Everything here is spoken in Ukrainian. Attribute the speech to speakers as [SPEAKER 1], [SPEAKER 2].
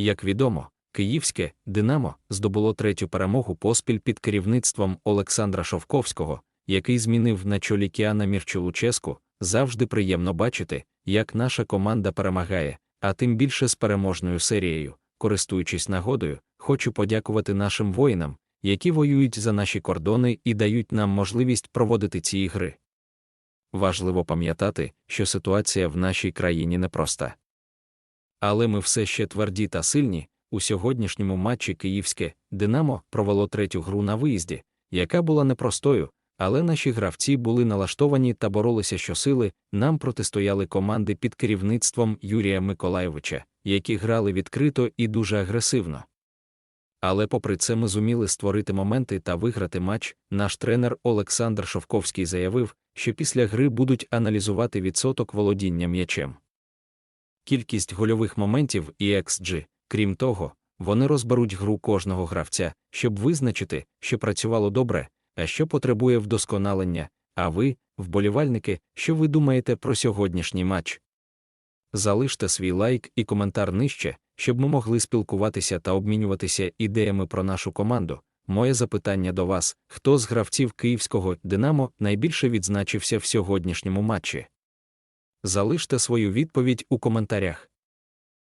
[SPEAKER 1] Як відомо, київське Динамо здобуло третю перемогу поспіль під керівництвом Олександра Шовковського, який змінив на чолі Кіана Мірчулуческу. Завжди приємно бачити, як наша команда перемагає, а тим більше з переможною серією. Користуючись нагодою, хочу подякувати нашим воїнам, які воюють за наші кордони і дають нам можливість проводити ці ігри. Важливо пам'ятати, що ситуація в нашій країні непроста. Але ми все ще тверді та сильні. У сьогоднішньому матчі Київське Динамо провело третю гру на виїзді, яка була непростою, але наші гравці були налаштовані та боролися щосили. Нам протистояли команди під керівництвом Юрія Миколайовича, які грали відкрито і дуже агресивно. Але попри це ми зуміли створити моменти та виграти матч. Наш тренер Олександр Шовковський заявив, що після гри будуть аналізувати відсоток володіння м'ячем. Кількість гольових моментів і XG, крім того, вони розберуть гру кожного гравця, щоб визначити, що працювало добре, а що потребує вдосконалення. А ви, вболівальники, що ви думаєте про сьогоднішній матч? Залиште свій лайк і коментар нижче, щоб ми могли спілкуватися та обмінюватися ідеями про нашу команду. Моє запитання до вас: хто з гравців київського Динамо найбільше відзначився в сьогоднішньому матчі? Залиште свою відповідь у коментарях.